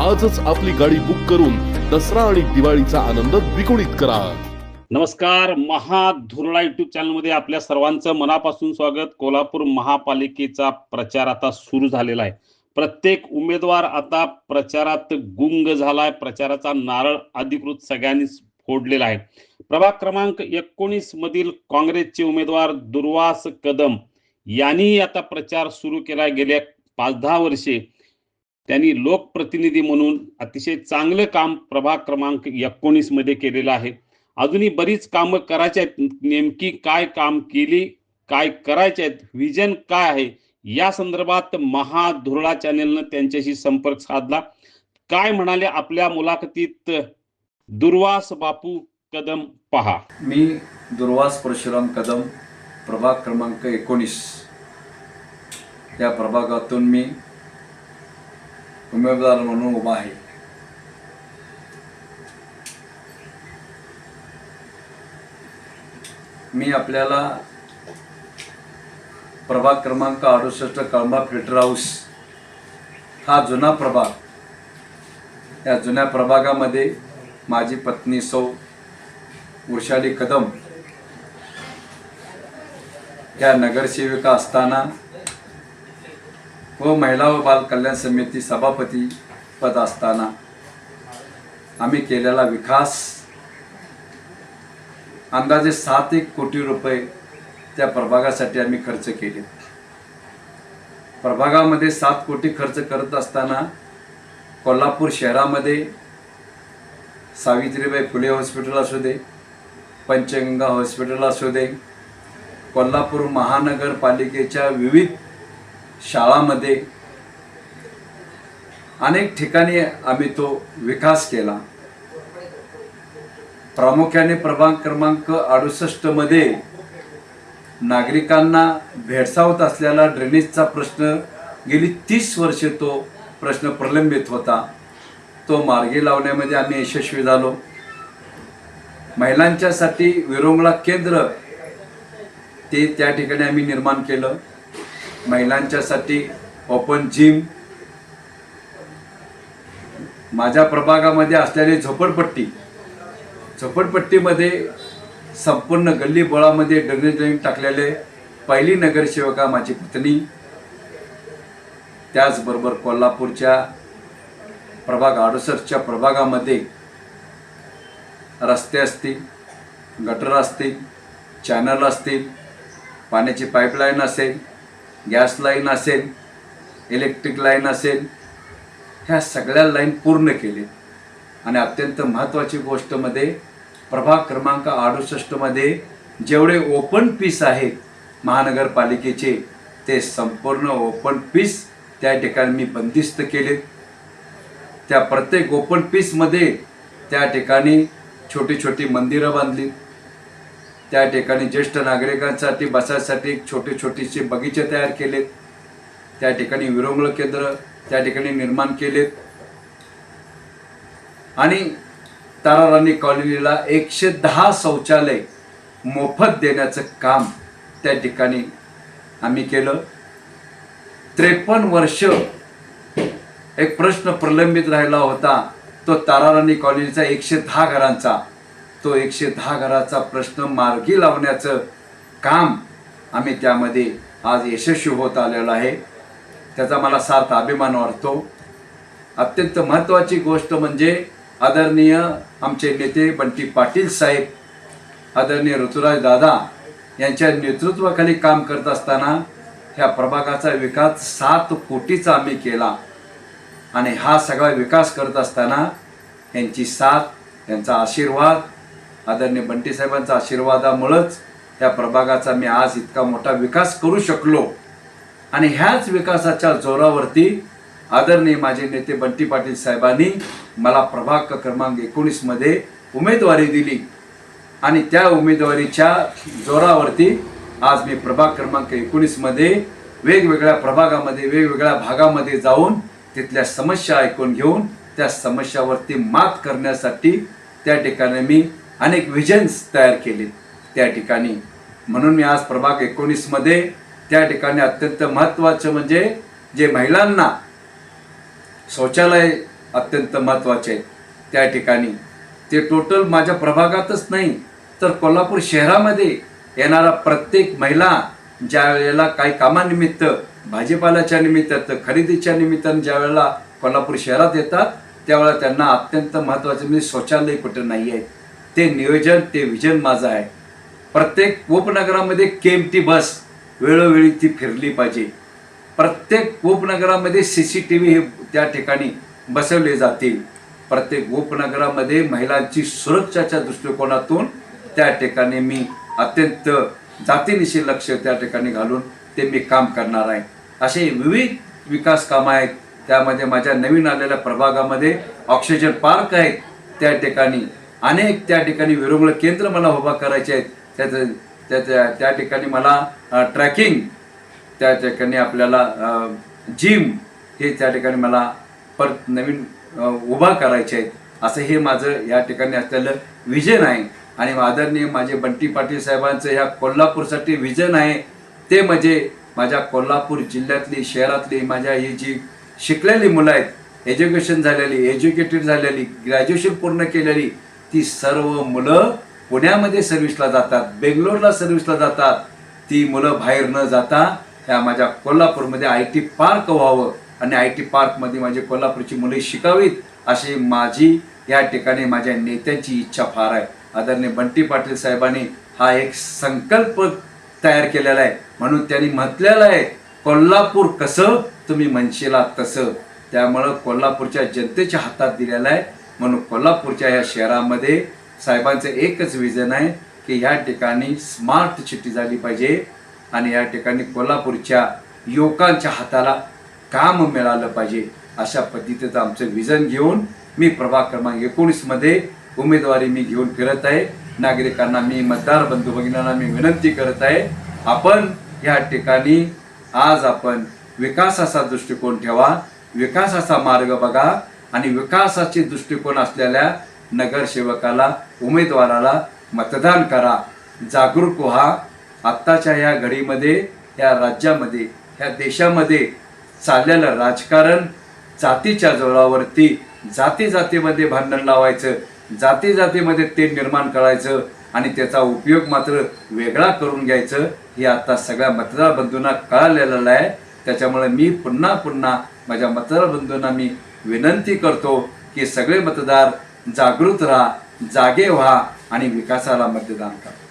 आजच आपली गाडी बुक करून दसरा आणि दिवाळीचा आनंद द्विगुणित करा. नमस्कार महाधुरळा युट्यूब चॅनलमध्ये आपल्या सर्वांचं मनापासून स्वागत. कोल्हापूर महापालिकेचा प्रचार आता सुरू झालेला आहे. प्रत्येक उमेदवार आता प्रचारात गुंग झालाय. प्रचाराचा नारळ अधिकृत सगळ्यांनीच फोडलेला आहे. प्रभाग क्रमांक एकोणीस मधील काँग्रेसचे उमेदवार दुर्वास कदम यांनी आता प्रचार सुरू केला गेल्या पाच दहा वर्षे त्यांनी लोकप्रतिनिधी म्हणून अतिशय चांगलं काम प्रभाग क्रमांक एकोणीसमध्ये केलेलं आहे. अजूनही बरीच कामं करायची आहेत. नेमकी काय काम केली काय करायचे आहेत विजन काय आहे या संदर्भात महाधुरळा चॅनेलनं त्यांच्याशी संपर्क साधला. काय म्हणाले आपल्या मुलाखतीत दुर्वास बापू कदम पहा. मी दुर्वास परशुराम कदम प्रभाग क्रमांक एकोणीस. या प्रभागातून मी उमेदवार म्हणून उभा आहे मी आपल्याला प्रभाग क्रमांक अडुसष्ट कळंबा फिल्टर हाऊस हा जुना प्रभाग या जुन्या प्रभागामध्ये माझी पत्नी सौ वृषाली कदम या नगरसेविका असताना व महिला व बाल कल्याण समिती सभापती पद असताना आम्ही केलेला विकास अंदाजे सात एक कोटी रुपये त्या प्रभागासाठी आम्ही खर्च केले. प्रभागामध्ये सात कोटी खर्च करत असताना कोल्हापूर शहरामध्ये सावित्रीबाई फुले हॉस्पिटल असू दे पंचगंगा हॉस्पिटल असू दे कोल्हापूर महानगरपालिकेच्या विविध शाळामध्ये अनेक ठिकाणी आम्ही तो विकास केला. प्रामुख्याने प्रभाग क्रमांक अडुसष्टमध्ये नागरिकांना भेडसावत असलेला ड्रेनेजचा प्रश्न गेली तीस वर्षे तो प्रश्न प्रलंबित होता. तो मार्गी लावण्यामध्ये आम्ही यशस्वी झालो. महिलांच्यासाठी विरोंगळा केंद्र ते त्या ठिकाणी आम्ही निर्माण केलं. महिलांच्यासाठी ओपन जिम माझ्या प्रभागामध्ये असलेली झोपडपट्टी. झोपडपट्टीमध्ये संपूर्ण गल्ली बोळामध्ये ड्रेनेज टाकलेले पहिली नगरसेवका माझी पत्नी त्याचबरोबर कोल्हापूरच्या प्रभाग अडुसष्टच्या प्रभागामध्ये रस्ते असतील गटर असतील चॅनल असतील पाण्याची पाईपलाईन असेल गॅस लाईन असेल इलेक्ट्रिक लाईन असेल ह्या सगळ्या लाईन पूर्ण केले आणि अत्यंत महत्त्वाची गोष्टमध्ये प्रभाग क्रमांक अडुसष्टमध्ये जेवढे ओपन पीस आहेत महानगरपालिकेचे ते संपूर्ण ओपन पीस त्या ठिकाणी मी बंदिस्त केले त्या प्रत्येक ओपन पीसमध्ये त्या ठिकाणी छोटी छोटी मंदिरं बांधली त्या ठिकाणी ज्येष्ठ नागरिकांसाठी बसायसाठी छोटे छोटेसे बगीचे तयार केलेत. त्या ठिकाणी विरंगुळ केंद्र त्या ठिकाणी निर्माण केलेत. आणि ताराराणी कॉलनीला एकशे दहा शौचालय मोफत देण्याचं काम त्या ठिकाणी आम्ही केलं. त्रेपन्न वर्ष एक प्रश्न प्रलंबित राहिला होता. तो ताराराणी कॉलनीचा एकशे दहा घरांचा. तो एकशे दहा घराचा प्रश्न मार्गी लावण्याचं काम आम्ही त्यामध्ये आज यशस्वी होत आलेलो आहे. त्याचा मला सार्थ अभिमान वाटतो. अत्यंत महत्त्वाची गोष्ट म्हणजे आदरणीय आमचे नेते बंटी पाटील साहेब आदरणीय ऋतुराज दादा यांच्या नेतृत्वाखाली काम करत असताना ह्या प्रभागाचा विकास सात कोटीचा आम्ही केला आणि हा सगळा विकास करत असताना यांची साथ यांचा आशीर्वाद आदरणीय बंटी साहेबांचा आशीर्वादामुळंच त्या प्रभागाचा मी आज इतका मोठा विकास करू शकलो. आणि ह्याच विकासाच्या जोरावरती आदरणीय माझे नेते बंटी पाटील साहेबांनी मला प्रभाग क्रमांक एकोणीसमध्ये उमेदवारी दिली. आणि त्या उमेदवारीच्या जोरावरती आज मी प्रभाग क्रमांक एकोणीसमध्ये वेगवेगळ्या प्रभागामध्ये वेगवेगळ्या भागामध्ये जाऊन तिथल्या समस्या ऐकून घेऊन त्या समस्यावरती मात करण्यासाठी त्या ठिकाणी मी अनेक विजन्स तयार केले त्या ठिकाणी. म्हणून मी आज प्रभाग एकोणीसमध्ये त्या ठिकाणी अत्यंत महत्त्वाचं म्हणजे जे महिलांना शौचालय अत्यंत महत्त्वाचे आहे त्या ठिकाणी. ते टोटल माझ्या प्रभागातच नाही तर कोल्हापूर शहरामध्ये येणारा प्रत्येक महिला ज्या वेळेला काही कामानिमित्त भाजीपाल्याच्या निमित्त तर खरेदीच्या निमित्तानं ज्या वेळेला कोल्हापूर शहरात येतात त्यावेळेला त्यांना अत्यंत महत्त्वाचं म्हणजे शौचालय कुठं नाही आहे ते नियोजन ते विजन माझं आहे. प्रत्येक उपनगरामध्ये केएमटी बस वेळोवेळी ती फिरली पाहिजे. प्रत्येक उपनगरामध्ये सी सी टी व्ही हे त्या ठिकाणी बसवले जातील. प्रत्येक उपनगरामध्ये महिलांची सुरक्षाच्या दृष्टिकोनातून त्या ठिकाणी मी अत्यंत जातीनिशी लक्ष त्या ठिकाणी घालून ते मी काम करणार आहे. असे विविध विकास कामं आहेत. त्यामध्ये माझ्या नवीन आलेल्या प्रभागामध्ये ऑक्सिजन पार्क आहेत त्या ठिकाणी. अनेक त्या ठिकाणी विरंगुळ केंद्र मला उभा करायचे आहेत. त्याचं त्या त्या ठिकाणी मला ट्रॅकिंग त्या ठिकाणी आपल्याला जिम हे त्या ठिकाणी मला परत नवीन उभा करायचे आहेत. असं हे माझं या ठिकाणी असलेलं विजन आहे. आणि आदरणीय माझे बंटी पाटील साहेबांचं ह्या कोल्हापूरसाठी विजन आहे. ते म्हणजे माझ्या कोल्हापूर जिल्ह्यातली शहरातली माझ्या ही जी शिकलेली मुलं आहेत एज्युकेशन झालेली एज्युकेटेड झालेली ग्रॅज्युएशन पूर्ण केलेली ती सर्व मुलं पुण्यामध्ये सर्व्हिसला जातात बेंगलोरला सर्व्हिसला जातात. ती मुलं बाहेर न जाता ह्या माझ्या कोल्हापूरमध्ये आय टी पार्क व्हावं आणि आय टी पार्कमध्ये माझी कोल्हापूरची मुले शिकावीत अशी माझी या ठिकाणी माझ्या नेत्यांची इच्छा फार आहे. आदरणीय बंटी पाटील साहेबांनी हा एक संकल्प तयार केलेला आहे. म्हणून त्यांनी म्हटलेलं आहे कोल्हापूर कसं तुम्ही म्हणशीला तसं. त्यामुळं कोल्हापूरच्या जनतेच्या हातात दिलेलं आहे. म्हणून कोल्हापूरच्या या शहरामध्ये साहेबांचं एकच विजन आहे की या ठिकाणी स्मार्ट सिटी झाली पाहिजे आणि या ठिकाणी कोल्हापूरच्या युवकांच्या हाताला काम मिळालं पाहिजे अशा पद्धतीचं आमचं विजन घेऊन मी प्रभाग क्रमांक एकोणीसमध्ये उमेदवारी मी घेऊन फिरत आहे. नागरिकांना मी मतदार बंधू भगिनींना मी विनंती करत आहे आपण या ठिकाणी आज आपण विकासाचा दृष्टिकोन ठेवा विकासाचा मार्ग बघा आणि विकासाचे दृष्टिकोन असलेल्या नगरसेवकाला उमेदवाराला मतदान करा. जागरूक व्हा. आत्ताच्या या घडीमध्ये या राज्यामध्ये ह्या देशामध्ये चाललेलं राजकारण जातीच्या जोरावरती जाती जातीमध्ये भांडण लावायचं जाती जातीमध्ये ते निर्माण करायचं आणि त्याचा उपयोग मात्र वेगळा करून घ्यायचं हे आता सगळ्या मतदार बंधूंना कळालेलं आहे. त्याच्यामुळे मी पुन्हा पुन्हा माझ्या मतदार बंधूंना मी विनंती करतो की सगळे मतदार जागृत राहा जागे व्हा आणि विकासाला मतदान करा.